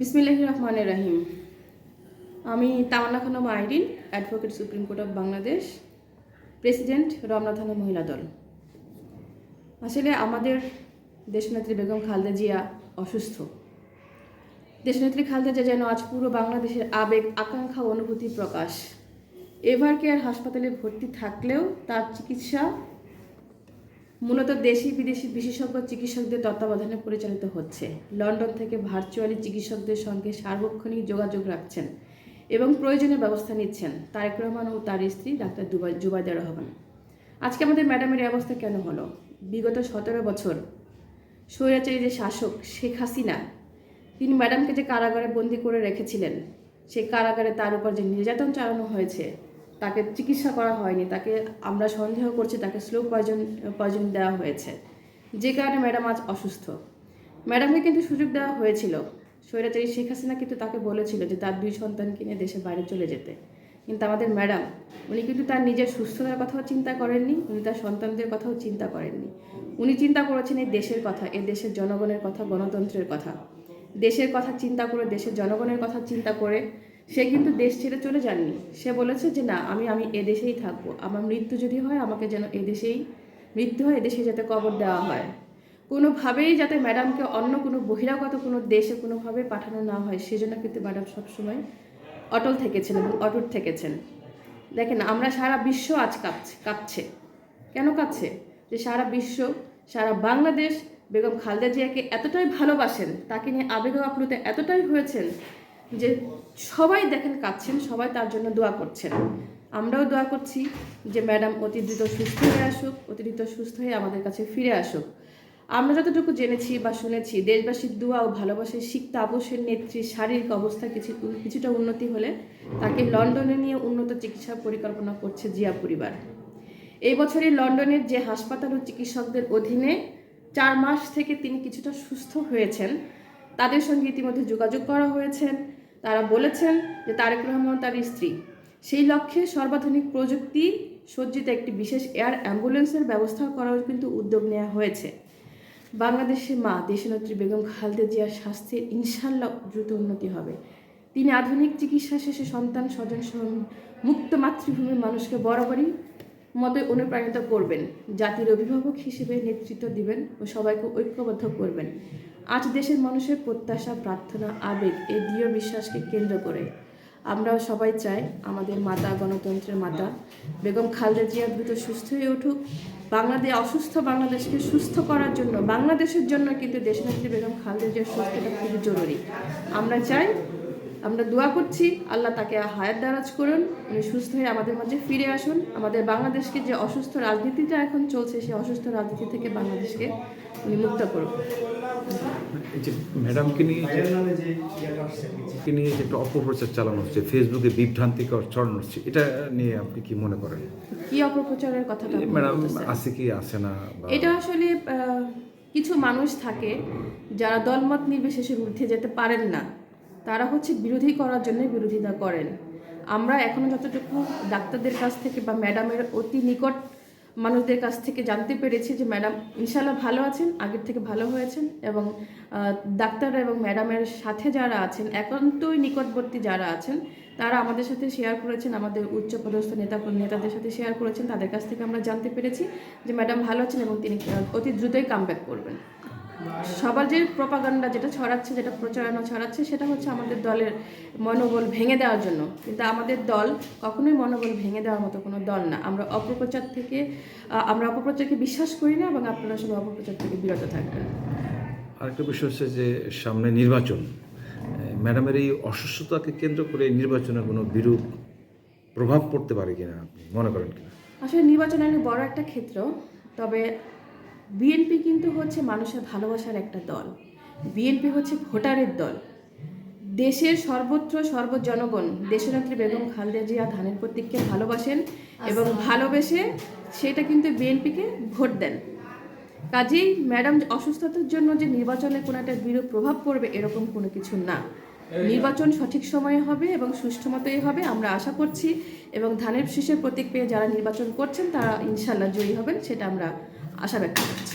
বিসমিল্লাহ রহমান রাহিম। আমি Tamanna Khanam Irin advocate supreme court of Bangladesh president Ramna Mohila Dal. আসলে আমাদের দেশনেত্রী বেগম খালেদা জিয়া অসুস্থ। দেশনেত্রী খালেদা জিয়া যেন আজ পুরো বাংলাদেশের আবেগ, আকাঙ্ক্ষা, অনুভূতি প্রকাশ। এভার কেয়ার হাসপাতালে ভর্তি থাকলেও তার চিকিৎসা মূলত দেশি বিদেশি বিশেষজ্ঞ চিকিৎসকদের তত্ত্বাবধানে পরিচালিত হচ্ছে। লন্ডন থেকে ভার্চুয়ালি চিকিৎসকদের সঙ্গে সার্বক্ষণিক যোগাযোগ রাখছেন এবং প্রয়োজনীয় ব্যবস্থা নিচ্ছেন তারেক রহমান ও তার স্ত্রী ডাক্তার দুবাই জুবাইদা রহমান। আজকে আমাদের ম্যাডামের এই অবস্থা কেন হলো? বিগত সতেরো বছর স্বৈরাচারী যে শাসক শেখ হাসিনা, তিনি ম্যাডামকে যে কারাগারে বন্দি করে রেখেছিলেন, সেই কারাগারে তার উপর যে নির্যাতন চালানো হয়েছে তাকে চিকিৎসা করা হয়নি, তাকে আমরা সন্দেহ করছি তাকে স্লো পয়জন পয়জন দেওয়া হয়েছে। যে কারণে ম্যাডাম আজ অসুস্থ। ম্যাডামকে কিন্তু সুযোগ দেওয়া হয়েছিল। স্বৈরাচারী শেখ হাসিনা কিন্তু তাকে বলেছিল যে তার দুই সন্তানকে নিয়ে দেশের বাইরে চলে যেতে। কিন্তু আমাদের ম্যাডাম, উনি কিন্তু তার নিজের সুস্থতার কথাও চিন্তা করেননি, উনি তার সন্তানদের কথাও চিন্তা করেননি। উনি চিন্তা করেছেন এই দেশের কথা, এই দেশের জনগণের কথা, গণতন্ত্রের কথা। দেশের কথা চিন্তা করে, দেশের জনগণের কথা চিন্তা করে সে কিন্তু দেশ ছেড়ে চলে যাননি সে বলেছে যে, না, আমি আমি এদেশেই থাকব। আমার মৃত্যু যদি হয়, আমাকে যেন এদেশেই মৃত্যু হয় এদেশে যাতে কবর দেওয়া হয়। কোনোভাবেই যাতে ম্যাডামকে অন্য কোনো বহিরাগত কোনো দেশে কোনোভাবে পাঠানো না হয়, সেজন্য কিন্তু ম্যাডাম সবসময় অটল থেকেছেন এবং অটুট থেকেছেন। দেখেন, আমরা সারা বিশ্ব আজ কাঁপছে কাঁপছে। কেন কাঁপছে? যে সারা বিশ্ব, সারা বাংলাদেশ বেগম খালদা জিয়াকে এতটাই ভালোবাসেন, তাকে নিয়ে আবেগ আপ্লুত এতটাই হয়েছেন যে সবাই দেখেন কাঁদছেন, সবাই তার জন্য দোয়া করছেন। আমরাও দোয়া করছি যে ম্যাডাম অতি দ্রুত সুস্থ হয়ে আসুক, অতি দ্রুত সুস্থ হয়ে আমাদের কাছে ফিরে আসুক। আমরা যতটুকু জেনেছি বা শুনেছি, দেশবাসীর দোয়া ও ভালোবাসায় শিখ তাপসের নেত্রীর শারীরিক অবস্থা কিছু, কিছুটা উন্নতি হলে তাকে লন্ডনে নিয়ে উন্নত চিকিৎসা পরিকল্পনা করছে জিয়া পরিবার। এই বছরই লন্ডনের যে হাসপাতাল ও চিকিৎসকদের অধীনে চার মাস থেকে তিনি কিছুটা সুস্থ হয়েছেন, তাদের সঙ্গে ইতিমধ্যে যোগাযোগ করা হয়েছে। তারা বলেছেন যে তারেক রহমান তার স্ত্রী। সেই লক্ষ্যে সর্বাধুনিক প্রযুক্তি সজ্জিত একটি বিশেষ এয়ার অ্যাম্বুলেন্সের ব্যবস্থা করার কিন্তু উদ্যোগ নেওয়া হয়েছে। বাংলাদেশের মা দেশনেত্রী বেগম খালেদা জিয়ার স্বাস্থ্যের ইনশাল্লাহ দ্রুত উন্নতি হবে। তিনি আধুনিক চিকিৎসা শেষে সন্তান স্বজন মুক্ত মাতৃভূমির মানুষকে বরাবরই মতোই অনুপ্রাণিত করবেন। জাতির অভিভাবক হিসেবে নেতৃত্ব দিবেন ও সবাইকে ঐক্যবদ্ধ করবেন। আজ দেশের মানুষের প্রত্যাশা, প্রার্থনা, আবেগ এই দৃঢ় বিশ্বাসকে কেন্দ্র করে। আমরাও সবাই চাই আমাদের মাতা, গণতন্ত্রের মাতা বেগম খালেদা জিয়া দ্রুত সুস্থ হয়ে উঠুক। বাংলাদেশ অসুস্থ বাংলাদেশকে সুস্থ করার জন্য, বাংলাদেশের জন্য কিন্তু দেশনেত্রী বেগম খালেদা জিয়ার সুস্থতা খুবই জরুরি। আমরা চাই আমরা দোয়া করছি আল্লাহ তাকে হায়াত দারাজ করুন উনি সুস্থ হয়ে আমাদের মাঝে ফিরে আসুন। আমাদের বাংলাদেশকে যে অসুস্থ রাজনীতিটা এখন চলছে সেই অসুস্থ রাজনীতি থেকে বাংলাদেশকে উনি মুক্ত করুন যে ম্যাডামকে নিয়ে যে নিয়ে যে একটা অপপ্রচার চালানো হচ্ছে ফেসবুকে বিভ্রান্তিকর ছড়ানো হচ্ছে এটা নিয়ে আপনি কি মনে করেন? কি অপপ্রচারের কথাটা ম্যাডাম আছে কি আছে না এটা আসলে কিছু মানুষ থাকে যারা দলমত নির্বিশেষে ঊর্ধ্বে যেতে পারেন না। তারা হচ্ছে বিরোধী করার জন্য বিরোধিতা করেন। আমরা এখনও যতটুকু ডাক্তারদের কাছ থেকে বা ম্যাডামের অতি নিকট মানুষদের কাছ থেকে জানতে পেরেছি যে ম্যাডাম ইনশাল্লাহ ভালো আছেন, আগের থেকে ভালো হয়েছেন এবং ডাক্তাররা এবং ম্যাডামের সাথে যারা আছেন, একান্তই নিকটবর্তী যারা আছেন, তারা আমাদের সাথে শেয়ার করেছেন, আমাদের উচ্চপদস্থ নেতা, নেতাদের সাথে শেয়ার করেছেন, তাদের কাছ থেকে আমরা জানতে পেরেছি যে ম্যাডাম ভালো আছেন এবং তিনি অতি দ্রুতই কামব্যাক করবেন। সবার যে প্রপাগান্ডা যেটা ছড়াচ্ছে যেটা প্রচারণা ছড়াচ্ছে সেটা হচ্ছে আমাদের দলের মনোবল ভেঙে দেওয়ার জন্য। কিন্তু আমাদের দল কখনোই মনোবল ভেঙে দেওয়ার মতো কোনো দল না। আমরা অপপ্রচার থেকে আমরা অপপ্রচারকে বিশ্বাস করি না এবং আপনারা সবাই অপপ্রচার থেকে বিরত থাকবেন। আরেকটা বিষয় হচ্ছে যে সামনে নির্বাচন। ম্যাডামের এই অসুস্থতাকে কেন্দ্র করে নির্বাচনে কোনো বিরূপ প্রভাব পড়তে পারে কিনা আপনি মনে করেন কিনা? আসলে নির্বাচন অনেক বড় একটা ক্ষেত্র তবে বিএনপি কিন্তু হচ্ছে মানুষের ভালোবাসার একটা দল। বিএনপি হচ্ছে ভোটারের দল। দেশের সর্বত্র সর্বজনগণ দেশনেত্রী বেগম খালেদা জিয়া ধানের প্রতীককে ভালোবাসেন এবং ভালোবেসে সেটা কিন্তু বিএনপিকে ভোট দেন। কাজেই ম্যাডাম অসুস্থতার জন্য যে নির্বাচনে কোনো একটা বিরূপ প্রভাব পড়বে এরকম কোনো কিছু না। নির্বাচন সঠিক সময়ে হবে এবং সুষ্ঠু মতোই হবে আমরা আশা করছি। এবং ধানের শীষের প্রতীক পেয়ে যারা নির্বাচন করছেন তারা ইনশাল্লাহ জয়ী হবেন সেটা আমরা আশা ব্যক্ত করছি।